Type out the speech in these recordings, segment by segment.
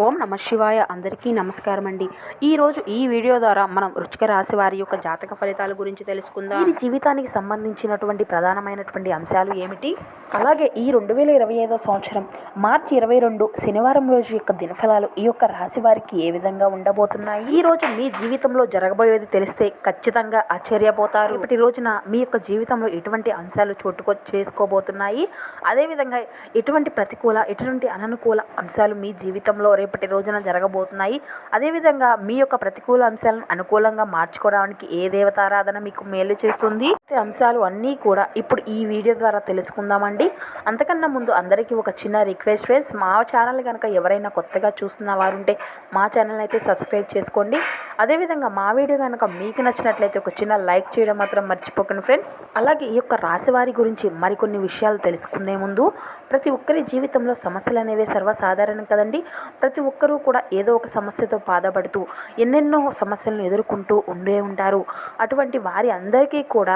ఓం నమ శివాయ. అందరికీ నమస్కారం అండి. ఈరోజు ఈ వీడియో ద్వారా మనం రుచిక రాశి వారి యొక్క జాతక ఫలితాల గురించి తెలుసుకుందాం. వీరి జీవితానికి సంబంధించినటువంటి ప్రధానమైనటువంటి అంశాలు ఏమిటి? అలాగే ఈ రెండు వేల ఇరవై ఐదో సంవత్సరం మార్చి ఇరవై రెండు శనివారం రోజు యొక్క దినఫలాలు ఈ యొక్క రాశి వారికి ఏ విధంగా ఉండబోతున్నాయి? ఈ రోజు మీ జీవితంలో జరగబోయేది తెలిస్తే ఖచ్చితంగా ఆశ్చర్యపోతారు. ఇప్పటి రోజున మీ యొక్క జీవితంలో ఎటువంటి అంశాలు చోటుకో చేసుకోబోతున్నాయి? అదేవిధంగా ఎటువంటి ప్రతికూల ఎటువంటి అననుకూల అంశాలు మీ జీవితంలో రేపటి రోజున జరగబోతున్నాయి. అదేవిధంగా మీ యొక్క ప్రతికూల అంశాలను అనుకూలంగా మార్చుకోవడానికి ఏ దేవతారాధన మీకు మేలు చేస్తుంది? అంశాలు అన్నీ కూడా ఇప్పుడు ఈ వీడియో ద్వారా తెలుసుకుందామండి. అంతకన్నా ముందు అందరికీ ఒక చిన్న రిక్వెస్ట్ ఫ్రెండ్స్ మా ఛానల్ కనుక ఎవరైనా కొత్తగా చూస్తున్న వారు ఉంటే మా ఛానల్ అయితే సబ్స్క్రైబ్ చేసుకోండి. అదేవిధంగా మా వీడియో కనుక మీకు నచ్చినట్లయితే ఒక చిన్న లైక్ చేయడం మాత్రం మర్చిపోకండి ఫ్రెండ్స్. అలాగే ఈ యొక్క రాశివారి గురించి మరికొన్ని విషయాలు తెలుసుకునే ముందు ప్రతి ఒక్కరి జీవితంలో సమస్యలు అనేవి సర్వసాధారణం కదండి. ప్రతి ప్రతి ఒక్కరూ కూడా ఏదో ఒక సమస్యతో బాధపడుతూ ఎన్నెన్నో సమస్యలను ఎదుర్కొంటూ ఉండే ఉంటారు. అటువంటి వారి అందరికీ కూడా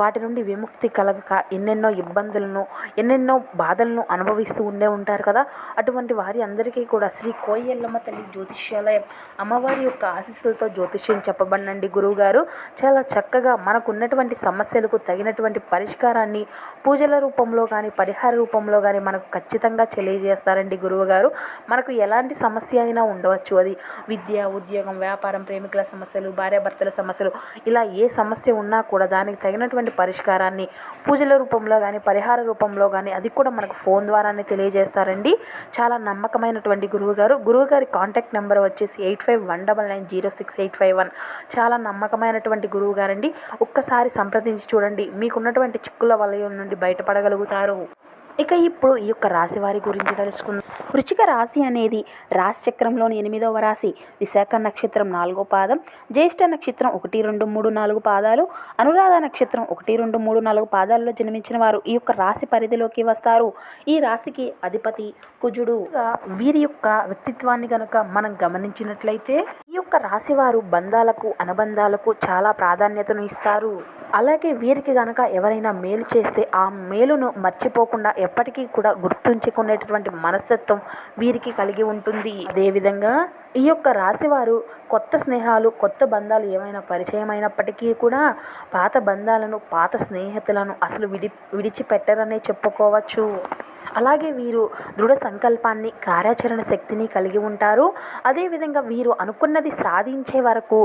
వాటి నుండి విముక్తి కలగక ఎన్నెన్నో ఇబ్బందులను ఎన్నెన్నో బాధలను అనుభవిస్తూ ఉండే ఉంటారు కదా. అటువంటి వారి అందరికీ కూడా శ్రీ కోయల్లమ్మ తల్లి జ్యోతిష్యాలయం అమ్మవారి యొక్క ఆశీస్సులతో జ్యోతిష్యం చెప్పబడినండి గురువుగారు. చాలా చక్కగా మనకున్నటువంటి సమస్యలకు తగినటువంటి పరిష్కారాన్ని పూజల రూపంలో కానీ పరిహార రూపంలో కానీ మనకు ఖచ్చితంగా తెలియజేస్తారండి గురువుగారు. మనకు ఎలా ఎలాంటి సమస్య అయినా ఉండవచ్చు. అది విద్య ఉద్యోగం వ్యాపారం ప్రేమికుల సమస్యలు భార్యాభర్తల సమస్యలు ఇలా ఏ సమస్య ఉన్నా కూడా దానికి తగినటువంటి పరిష్కారాన్ని పూజల రూపంలో కానీ పరిహార రూపంలో కానీ అది కూడా మనకు ఫోన్ ద్వారానే తెలియజేస్తారండి. చాలా నమ్మకమైనటువంటి గురువుగారు. గురువుగారి కాంటాక్ట్ నెంబర్ వచ్చేసి eight five one double nine zero six eight five one. చాలా నమ్మకమైనటువంటి గురువు గారండి ఒక్కసారి సంప్రదించి చూడండి. మీకున్నటువంటి చిక్కుల వలయం నుండి బయటపడగలుగుతారు. ఇక ఇప్పుడు ఈ యొక్క రాశి వారి గురించి తెలుసుకుందాం. వృచ్చిక రాశి అనేది రాశిచక్రంలోని ఎనిమిదవ రాశి. విశాఖ నక్షత్రం నాలుగో పాదం జ్యేష్ఠ నక్షత్రం ఒకటి రెండు మూడు నాలుగు పాదాలు అనురాధ నక్షత్రం ఒకటి రెండు మూడు నాలుగు పాదాల్లో జన్మించిన వారు ఈ యొక్క రాశి పరిధిలోకి వస్తారు. ఈ రాశికి అధిపతి కుజుడు. వీరి యొక్క వ్యక్తిత్వాన్ని గనక మనం గమనించినట్లయితే ఈ యొక్క రాశి వారు బంధాలకు అనుబంధాలకు చాలా ప్రాధాన్యతను ఇస్తారు. అలాగే వీరికి గనక ఎవరైనా మేలు చేస్తే ఆ మేలును మర్చిపోకుండా ఎప్పటికీ కూడా గుర్తుంచుకునేటటువంటి మనస్తత్వం వీరికి కలిగి ఉంటుంది. అదేవిధంగా ఈ యొక్క రాశివారు కొత్త స్నేహాలు కొత్త బంధాలు ఏమైనా పరిచయం అయినప్పటికీ కూడా పాత బంధాలను పాత స్నేహితులను అసలు విడి విడిచిపెట్టరనే చెప్పుకోవచ్చు. అలాగే వీరు దృఢ సంకల్పాన్ని కార్యాచరణ శక్తిని కలిగి ఉంటారు. అదేవిధంగా వీరు అనుకున్నది సాధించే వరకు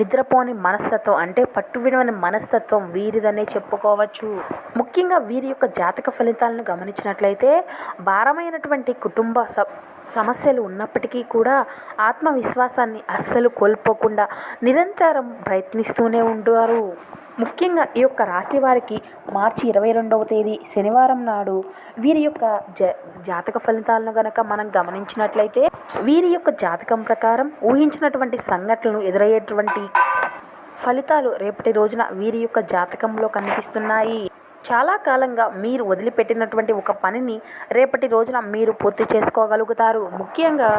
నిద్రపోని మనస్తత్వం అంటే పట్టువిడని మనస్తత్వం వీరిదనే చెప్పుకోవచ్చు. ముఖ్యంగా వీరి యొక్క జాతక ఫలితాలను గమనించినట్లయితే భారమైనటువంటి కుటుంబ సమస్యలు ఉన్నప్పటికీ కూడా ఆత్మవిశ్వాసాన్ని అస్సలు కోల్పోకుండా నిరంతరం ప్రయత్నిస్తూనే ఉంటారు. ముఖ్యంగా ఈ యొక్క రాశి వారికి మార్చి ఇరవై రెండవ తేదీ శనివారం నాడు వీరి యొక్క జ జాతక ఫలితాలను గనక మనం గమనించినట్లయితే వీరి యొక్క జాతకం ప్రకారం ఊహించినటువంటి సంఘటనలు ఎదురయ్యేటువంటి ఫలితాలు రేపటి రోజున వీరి యొక్క జాతకంలో కనిపిస్తున్నాయి. చాలా కాలంగా మీరు వదిలిపెట్టినటువంటి ఒక పనిని రేపటి రోజున మీరు పూర్తి చేసుకోగలుగుతారు. ముఖ్యంగా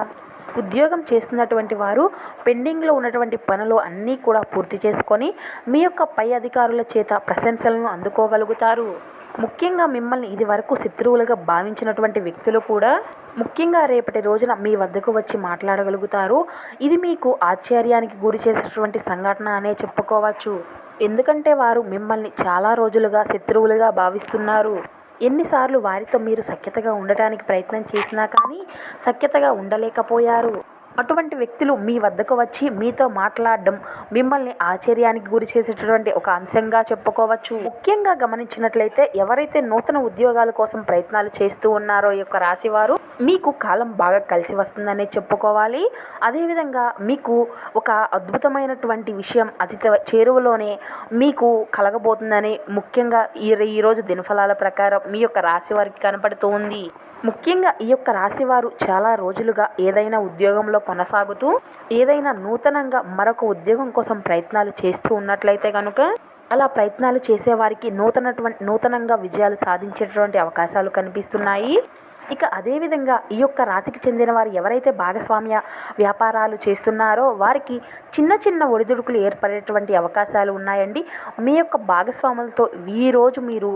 ఉద్యోగం చేస్తున్నటువంటి వారు పెండింగ్లో ఉన్నటువంటి పనులు అన్నీ కూడా పూర్తి చేసుకొని మీ యొక్క పై అధికారుల చేత ప్రశంసలను అందుకోగలుగుతారు. ముఖ్యంగా మిమ్మల్ని ఇది వరకు శత్రువులుగా భావించినటువంటి వ్యక్తులు కూడా ముఖ్యంగా రేపటి రోజున మీ వద్దకు వచ్చి మాట్లాడగలుగుతారు. ఇది మీకు ఆశ్చర్యానికి గురి చేసినటువంటి సంఘటన అనే చెప్పుకోవచ్చు. ఎందుకంటే వారు మిమ్మల్ని చాలా రోజులుగా శత్రువులుగా భావిస్తున్నారు. ఎన్నిసార్లు వారితో మీరు సఖ్యతగా ఉండటానికి ప్రయత్నం చేసినా కానీ సఖ్యతగా ఉండలేకపోయారు. అటువంటి వ్యక్తులు మీ వద్దకు వచ్చి మీతో మాట్లాడడం మిమ్మల్ని ఆశ్చర్యానికి గురి చేసేటటువంటి ఒక అంశంగా చెప్పుకోవచ్చు. ముఖ్యంగా గమనించినట్లయితే ఎవరైతే నూతన ఉద్యోగాల కోసం ప్రయత్నాలు చేస్తూ ఉన్నారో ఈ యొక్క రాశివారు మీకు కాలం బాగా కలిసి వస్తుందనే చెప్పుకోవాలి. అదేవిధంగా మీకు ఒక అద్భుతమైనటువంటి విషయం అతి చేరువలోనే మీకు కలగబోతుందని ముఖ్యంగా ఈ ఈరోజు దినఫలాల ప్రకారం మీ యొక్క రాశి వారికి కనపడుతూ ఉంది. ముఖ్యంగా ఈ యొక్క రాశివారు చాలా రోజులుగా ఏదైనా ఉద్యోగంలో కొనసాగుతూ ఏదైనా నూతనంగా మరొక ఉద్యోగం కోసం ప్రయత్నాలు చేస్తూ ఉన్నట్లయితే కనుక అలా ప్రయత్నాలు చేసేవారికి నూతనటువంటి నూతనంగా విజయాలు సాధించేటటువంటి అవకాశాలు కనిపిస్తున్నాయి. ఇక అదేవిధంగా ఈ యొక్క రాశికి చెందిన వారు ఎవరైతే భాగస్వామ్య వ్యాపారాలు చేస్తున్నారో వారికి చిన్న చిన్న ఒడిదుడుకులు ఏర్పడేటువంటి అవకాశాలు ఉన్నాయండి. మీ యొక్క భాగస్వాములతో ఈరోజు మీరు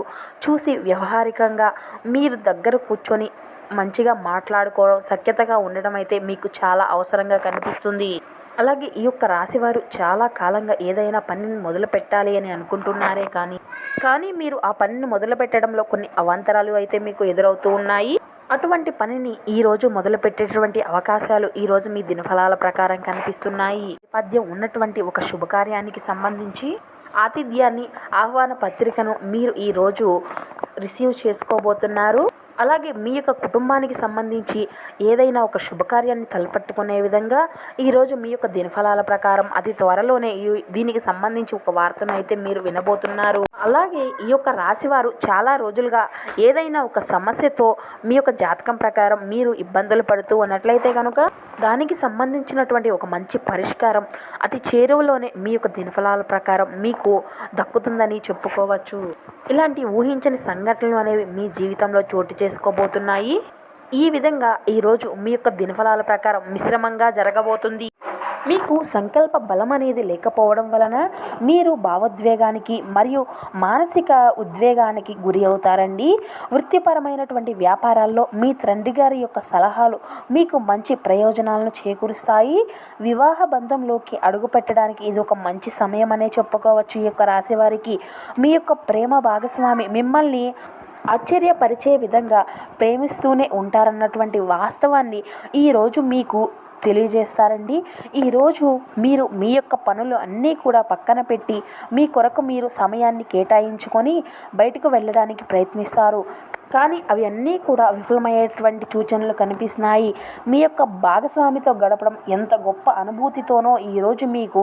చూసి వ్యవహారికంగా మీరు దగ్గర కూర్చొని మంచిగా మాట్లాడుకోవడం సఖ్యతగా ఉండడం అయితే మీకు చాలా అవసరంగా కనిపిస్తుంది. అలాగే ఈ యొక్క రాశివారు చాలా కాలంగా ఏదైనా పనిని మొదలు పెట్టాలి అని అనుకుంటున్నారే కానీ కానీ మీరు ఆ పనిని మొదలు పెట్టడంలో కొన్ని అవాంతరాలు అయితే మీకు ఎదురవుతూ ఉన్నాయి. అటువంటి పనిని ఈరోజు రోజు మొదలు పెట్టేటువంటి అవకాశాలు ఈ రోజు మీ దినఫలాల ప్రకారం కనిపిస్తున్నాయి. నేపథ్యం ఉన్నటువంటి ఒక శుభకార్యానికి సంబంధించి ఆతిథ్యాన్ని ఆహ్వాన పత్రికను మీరు ఈ రోజు రిసీవ్ చేసుకోబోతున్నారు. అలాగే మీ యొక్క కుటుంబానికి సంబంధించి ఏదైనా ఒక శుభకార్యాన్ని తలపట్టుకునే విధంగా ఈరోజు మీ యొక్క దినఫలాల ప్రకారం అతి త్వరలోనే ఈ- దీనికి సంబంధించి ఒక వార్తను అయితే మీరు వినబోతున్నారు. అలాగే ఈ యొక్క రాశివారు చాలా రోజులుగా ఏదైనా ఒక సమస్యతో మీ యొక్క జాతకం ప్రకారం మీరు ఇబ్బందులు పడుతూ ఉన్నట్లయితే కనుక దానికి సంబంధించినటువంటి ఒక మంచి పరిష్కారం అతి చేరువలోనే మీ యొక్క దినఫలాల ప్రకారం మీకు దక్కుతుందని చెప్పుకోవచ్చు. ఇలాంటి ఊహించని సంఘటనలు అనేవి మీ జీవితంలో చోటు చేసుకోబోతున్నాయి. ఈ విధంగా ఈరోజు మీ యొక్క దినఫలాల ప్రకారం మిశ్రమంగా జరగబోతుంది. మీకు సంకల్ప బలం అనేది లేకపోవడం వలన మీరు భావోద్వేగానికి మరియు మానసిక ఉద్వేగానికి గురి అవుతారండి. వృత్తిపరమైనటువంటి వ్యాపారాల్లో మీ తండ్రి గారి యొక్క సలహాలు మీకు మంచి ప్రయోజనాలను చేకూరుస్తాయి. వివాహ బంధంలోకి అడుగు పెట్టడానికి ఇది ఒక మంచి సమయం అనే చెప్పుకోవచ్చు. ఈ యొక్క రాశి వారికి మీ యొక్క ప్రేమ భాగస్వామి మిమ్మల్ని ఆశ్చర్యపరిచే విధంగా ప్రేమిస్తూనే ఉంటారన్నటువంటి వాస్తవాన్ని ఈరోజు మీకు తెలియజేస్తారండి. ఈరోజు మీరు మీ యొక్క పనులు అన్నీ కూడా పక్కన పెట్టి మీ కొరకు మీరు సమయాన్ని కేటాయించుకొని బయటకు వెళ్ళడానికి ప్రయత్నిస్తారు. కానీ అవి అన్నీ కూడా విఫలమయ్యేటువంటి సూచనలు కనిపిస్తున్నాయి. మీ యొక్క భాగస్వామితో గడపడం ఎంత గొప్ప అనుభూతితోనో ఈరోజు మీకు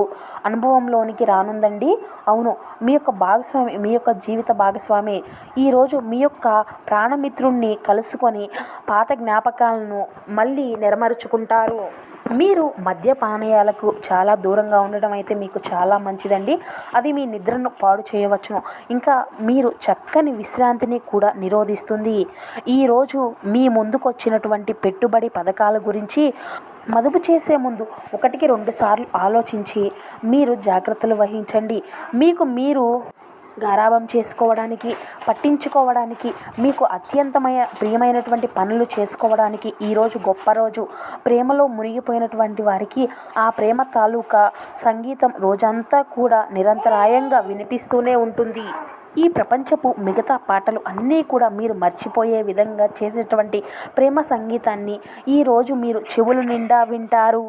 అనుభవంలోనికి రానుందండి. అవును మీ యొక్క భాగస్వామి మీ యొక్క జీవిత భాగస్వామి ఈరోజు మీ యొక్క ప్రాణమిత్రుణ్ణి కలుసుకొని పాత జ్ఞాపకాలను మళ్ళీ నెరమరుచుకుంటారు. మీరు మద్యపానీయాలకు చాలా దూరంగా ఉండడం అయితే మీకు చాలా మంచిదండి. అది మీ నిద్రను పాడు చేయవచ్చును. ఇంకా మీరు చక్కని విశ్రాంతిని కూడా నిరోధిస్తుంది. ఈరోజు మీ ముందుకు వచ్చినటువంటి పెట్టుబడి పథకాల గురించి మదుపు చేసే ముందు ఒకటికి రెండు సార్లు ఆలోచించి మీరు జాగ్రత్తలు వహించండి. మీకు మీరు గారాబం చేసుకోవడానికి పట్టించుకోవడానికి మీకు అత్యంతమైన ప్రియమైనటువంటి పనులు చేసుకోవడానికి ఈరోజు గొప్ప రోజు. ప్రేమలో మునిగిపోయినటువంటి వారికి ఆ ప్రేమ తాలూకా సంగీతం రోజంతా కూడా నిరంతరాయంగా వినిపిస్తూనే ఉంటుంది. ఈ ప్రపంచపు మిగతా పాటలు అన్నీ కూడా మీరు మర్చిపోయే విధంగా చేసేటువంటి ప్రేమ సంగీతాన్ని ఈరోజు మీరు చెవులు నిండా వింటారు.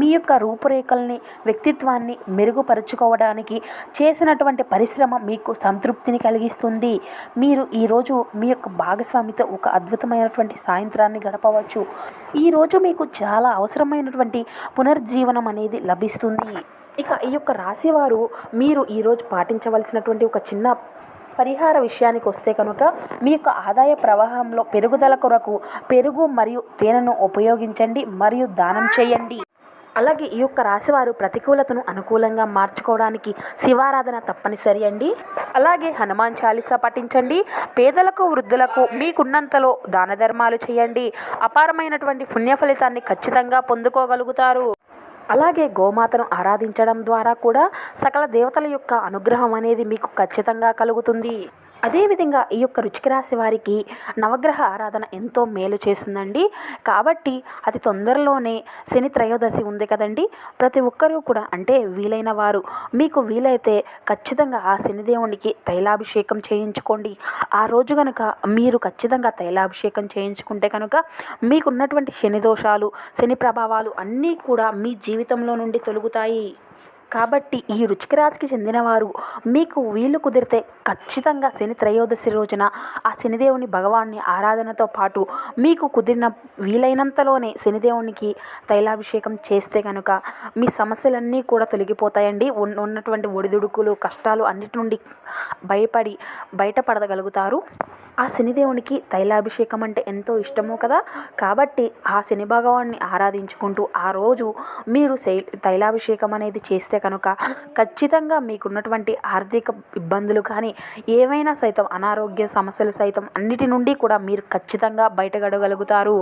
మీ యొక్క రూపురేఖల్ని వ్యక్తిత్వాన్ని మెరుగుపరుచుకోవడానికి చేసినటువంటి పరిశ్రమ మీకు సంతృప్తిని కలిగిస్తుంది. మీరు ఈరోజు మీ యొక్క భాగస్వామితో ఒక అద్భుతమైనటువంటి సాయంత్రాన్ని గడపవచ్చు. ఈరోజు మీకు చాలా అవసరమైనటువంటి పునర్జీవనం అనేది లభిస్తుంది. ఇక ఈ యొక్క రాశివారు మీరు ఈరోజు పాటించవలసినటువంటి ఒక చిన్న పరిహార విషయానికి వస్తే కనుక మీ యొక్క ఆదాయ ప్రవాహంలో పెరుగుదల కొరకు పెరుగు మరియు తేనెను ఉపయోగించండి మరియు దానం చేయండి. అలాగే ఈ యొక్క రాశివారు ప్రతికూలతను అనుకూలంగా మార్చుకోవడానికి శివారాధన తప్పనిసరి అండి. అలాగే హనుమాన్ చాలీసా పఠించండి. పేదలకు వృద్ధులకు మీకున్నంతలో దాన ధర్మాలు చేయండి. అపారమైనటువంటి పుణ్య ఫలితాన్ని ఖచ్చితంగా పొందుకోగలుగుతారు. అలాగే గోమాతను ఆరాధించడం ద్వారా కూడా సకల దేవతల యొక్క అనుగ్రహం అనేది మీకు ఖచ్చితంగా కలుగుతుంది. అదేవిధంగా ఈ యొక్క రుచికి రాశి వారికి నవగ్రహ ఆరాధన ఎంతో మేలు చేస్తుందండి. కాబట్టి అతి తొందరలోనే శని త్రయోదశి ఉంది కదండి. ప్రతి ఒక్కరూ కూడా అంటే వీలైన వారు మీకు వీలైతే ఖచ్చితంగా ఆ శనిదేవునికి తైలాభిషేకం చేయించుకోండి. ఆ రోజు కనుక మీరు ఖచ్చితంగా తైలాభిషేకం చేయించుకుంటే కనుక మీకున్నటువంటి శని దోషాలు శని ప్రభావాలు అన్నీ కూడా మీ జీవితంలో నుండి తొలుగుతాయి. కాబట్టి ఈ రుచికరాశికి చెందినవారు మీకు వీలు కుదిరితే ఖచ్చితంగా శని త్రయోదశి రోజున ఆ శనిదేవుని భగవాన్ని ఆరాధనతో పాటు మీకు కుదిరిన వీలైనంతలోనే శనిదేవునికి తైలాభిషేకం చేస్తే కనుక మీ సమస్యలన్నీ కూడా తొలగిపోతాయండి. ఉన్నటువంటి ఒడిదుడుకులు కష్టాలు అన్నిటి నుండి భయపడి బయటపడగలుగుతారు. ఆ శనిదేవునికి తైలాభిషేకం అంటే ఎంతో ఇష్టమో కదా. కాబట్టి ఆ శని భగవాన్ని ఆరాధించుకుంటూ ఆ రోజు మీరు శై- తైలాభిషేకం అనేది చేస్తే కనుక ఖచ్చితంగా మీకున్నటువంటి ఆర్థిక ఇబ్బందులు కానీ ఏవైనా సైతం అనారోగ్య సమస్యలు సైతం అన్నిటి నుండి కూడా మీరు ఖచ్చితంగా బయటగడగలుగుతారు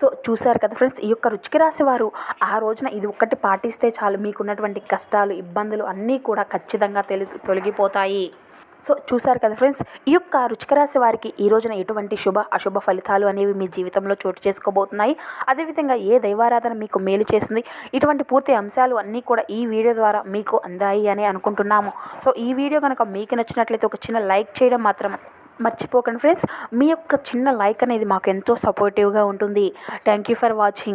సో చూశారు కదా ఫ్రెండ్స్ ఈ యొక్క రుచికి రాసి వారు ఆ రోజున ఇది ఒక్కటి పాటిస్తే చాలు. మీకున్నటువంటి కష్టాలు ఇబ్బందులు అన్నీ కూడా ఖచ్చితంగా తెలి తొలగిపోతాయి. సో చూసారు కదా ఫ్రెండ్స్ ఈ యొక్క రుచికరాశి వారికి ఈ రోజున ఎటువంటి శుభ అశుభ ఫలితాలు అనేవి మీ జీవితంలో చోటు చేసుకోబోతున్నాయి. అదేవిధంగా ఏ దైవారాధన మీకు మేలు చేస్తుంది ఇటువంటి పూర్తి అంశాలు అన్నీ కూడా ఈ వీడియో ద్వారా మీకు అందాయి అని అనుకుంటున్నాము. సో ఈ వీడియో కనుక మీకు నచ్చినట్లయితే ఒక చిన్న లైక్ చేయడం మాత్రం మర్చిపోకండి ఫ్రెండ్స్. మీ యొక్క చిన్న లైక్ అనేది మాకు ఎంతో సపోర్టివ్గా ఉంటుంది. Thank you for watching